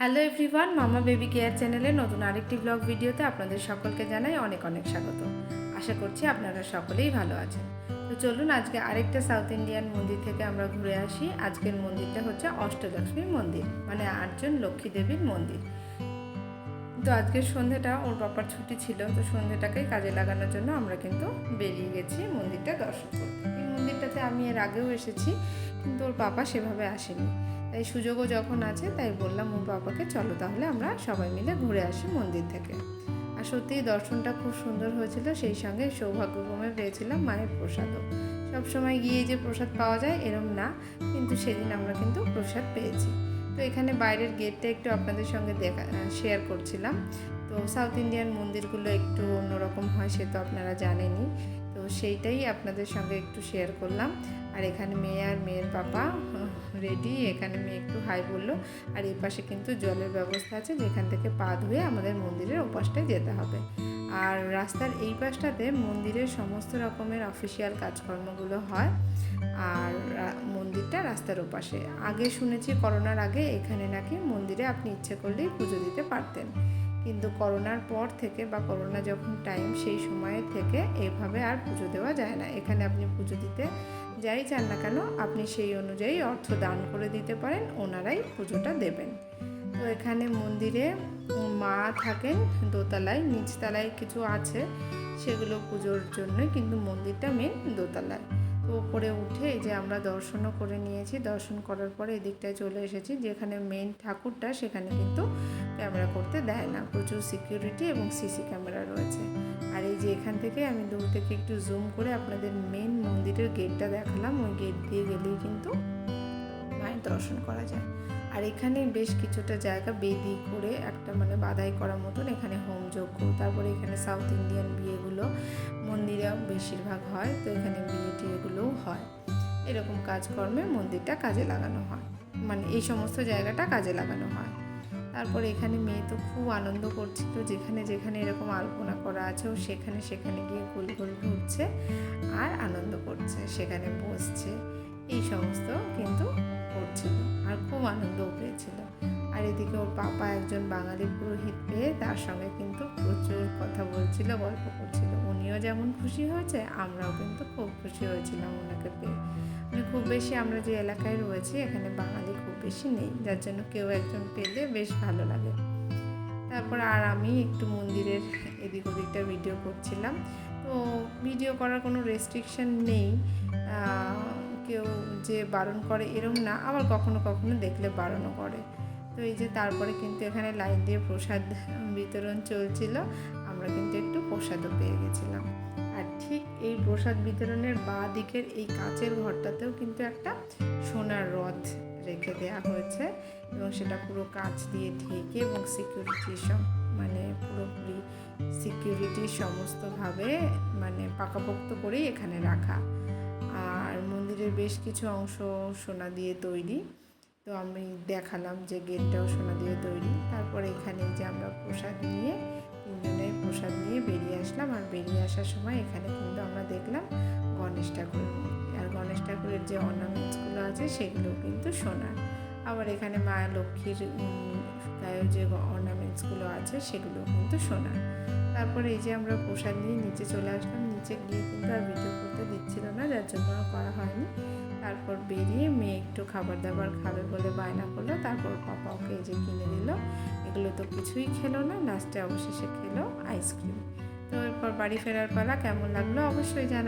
Hello everyone mama baby care চ্যানেলে নতুন আরেকটি ব্লগ ভিডিওতে আপনাদের সকলকে জানাই অনেক অনেক স্বাগত। আশা করছি আপনারা সকলেই ভালো আছেন। তো চলুন আজকে আরেকটা সাউথ ইন্ডিয়ান মন্দির থেকে আমরা ঘুরে আসি। আজকের মন্দিরটা হচ্ছে অষ্টলক্ষ্মী মন্দির মানে আটজন লক্ষ্মী দেবীর মন্দির। তো আজকের সন্ধ্যেটা ওর বাবার ছুটি ছিল, তো সন্ধ্যেটাকেই কাজে লাগানোর জন্য আমরা কিন্তু বেরিয়ে গেছি মন্দিরটা দর্শন করতে। এই মন্দিরটাতে আমি এর আগেও এসেছি, কিন্তু ওর বাবা সেভাবে আসেনি। তাই সুযোগও যখন আছে, তাই বললাম ওর বাবাকে চলো তাহলে আমরা সবাই মিলে ঘুরে আসি মন্দির থেকে। আর সত্যিই দর্শনটা খুব সুন্দর হয়েছিল, সেই সঙ্গে সৌভাগ্যক্রমে পেয়েছিলাম মায়ের প্রসাদও। সবসময় গিয়ে যে প্রসাদ পাওয়া যায় এরম না, কিন্তু সেদিন আমরা কিন্তু প্রসাদ পেয়েছি। তো এখানে বাইরের গেটটা একটু আপনাদের সঙ্গে দেখা শেয়ার করছিলাম। তো সাউথ ইন্ডিয়ান মন্দিরগুলো একটু অন্যরকম হয়, সে তো আপনারা জানেনই। তো সেইটাই আপনাদের সঙ্গে একটু শেয়ার করলাম। আর এখানে মেয়ে আর মেয়ের পাপা রেডি এখানে মেয়ে একটু হাই বলল। আর এই পাশে কিন্তু জলের ব্যবস্থা আছে, যেখান থেকে পা ধুয়ে আমাদের মন্দিরের ওপাশটায় যেতে হবে। আর রাস্তার এই পাশটাতে মন্দিরের সমস্ত রকমের অফিসিয়াল কাজকর্মগুলো হয়। আর মন্দিরটা রাস্তার ওপাশে। আগে শুনেছি করোনার আগে এখানে নাকি মন্দিরে আপনি ইচ্ছে করলেই পুজো দিতে পারতেন। কিন্তু করোনার পর থেকে বা করোনা যখন টাইম সেই সময়ের থেকে এভাবে আর পুজো দেওয়া যায় না। এখানে আপনি পুজো দিতে যাই চান না কেন, আপনি সেই অনুযায়ী অর্থ দান করে দিতে পারেন, ওনারাই পুজোটা দেবেন। তো এখানে মন্দিরে মা থাকেন, দোতলায়, নিচতলায় কিছু আছে, সেগুলো পুজোর জন্যই কিন্তু মন্দিরটা মেন দোতলায়। তো ওপরে উঠে যে আমরা দর্শনও করে নিয়েছি, দর্শন করার পরে এদিকটায় চলে এসেছি, যেখানে মেন ঠাকুরটা, সেখানে কিন্তু ক্যামেরা করতে দেয় না। প্রচুর সিকিউরিটি এবং সিসি ক্যামেরা রয়েছে। আর এই যে এখান থেকে আমি দূর থেকে একটু জুম করে আপনাদের মেন মন্দিরের গেটটা দেখালাম। ওই গেট দিয়ে গেলেই কিন্তু মায়ের দর্শন করা যায়। আর এখানে বেশ কিছুটা জায়গা বেদি করে একটা মানে বাধাই করার মতন এখানে হোম যজ্ঞ, তারপরে এখানে সাউথ ইন্ডিয়ান বিয়েগুলো মন্দিরে বেশিরভাগ হয়। তো এখানে বিয়ে টিয়েগুলোও হয়। এরকম কাজকর্মে মন্দিরটা কাজে লাগানো হয়। মানে এই সমস্ত জায়গাটা কাজে লাগানো হয়। তারপরে এখানে মেয়ে তো খুব আনন্দ করছিল, যেখানে যেখানে এরকম আলপনা করা আছে ও সেখানে সেখানে গিয়ে গোল গোল ঘুরছে আর আনন্দ করছে, সেখানে বসছে, এই সমস্ত কিন্তু করছিল আর খুব আনন্দও পেয়েছিল। আর এদিকে ওর পাপা একজন বাঙালি পুরোহিত পেয়ে তার সঙ্গে কিন্তু প্রচুর কথা বলছিল, গল্প করছিল। উনিও যেমন খুশি হয়েছে, আমরাও কিন্তু খুব খুশি হয়েছিলাম ওনাকে পেয়ে। মানে খুব বেশি আমরা যে এলাকায় রয়েছি, এখানে বাঙালি খুব বেশি নেই, যার জন্য কেউ একজন পেলে বেশ ভালো লাগে। তারপর আর আমি একটু মন্দিরের এদিক ওদিকটা ভিডিও করছিলাম। তো ভিডিও করার কোনো রেস্ট্রিকশন নেই। কেউ যে বারণ করে এরম না, আবার কখনো কখনো দেখলে বারণও করে। তো এই যে তারপরে কিন্তু এখানে লাইন দিয়ে প্রসাদ বিতরণ চলছিল, আমরা কিন্তু একটু প্রসাদও পেয়ে গেছিলাম। আর ঠিক এই প্রসাদ বিতরণের বাঁ দিকের এই কাচের ঘরটাতেও কিন্তু একটা সোনার রথ রেখে দেওয়া হয়েছে এবং সেটা পুরো কাঁচ দিয়ে ঢেকে এবং সিকিউরিটি সব মানে পুরোপুরি সিকিউরিটি সমস্তভাবে মানে পাকাপোক্ত করেই এখানে রাখা। আর মন্দিরের বেশ কিছু অংশ সোনা দিয়ে তৈরি। তো আমি দেখালাম যে গেটটাও সোনা দিয়ে তৈরি। তারপরে এখানে যে আমরা প্রসাদ নিয়ে, তিনজনের প্রসাদ নিয়ে বেরিয়ে আসলাম। আর বেরিয়ে আসার সময় এখানে কিন্তু আমরা দেখলাম গণেশ ঠাকুরের আর গণেশ ঠাকুরের যে অর্নামেন্টসগুলো আছে, সেগুলো কিন্তু সোনার। আবার এখানে মা লক্ষ্মীর গায়েও যে অর্নামেন্টসগুলো আছে, সেগুলো কিন্তু সোনার। তারপরে এই যে আমরা প্রসাদ নিয়ে নিচে চলে আসলাম। নিচে গিয়ে কিন্তু আর তারপর বেরিয়ে মেয়ে একটু খাবার দাবার খাবে বলে বায়না করল। তারপর পাপা ওকে এই যে কিনে দিল। এগুলো তো কিছুই খেলো না লাস্টে অবশেষে খেলো আইসক্রিম তো এরপর বাড়ি ফেরার পালা কেমন লাগল অবশ্যই জানাবেন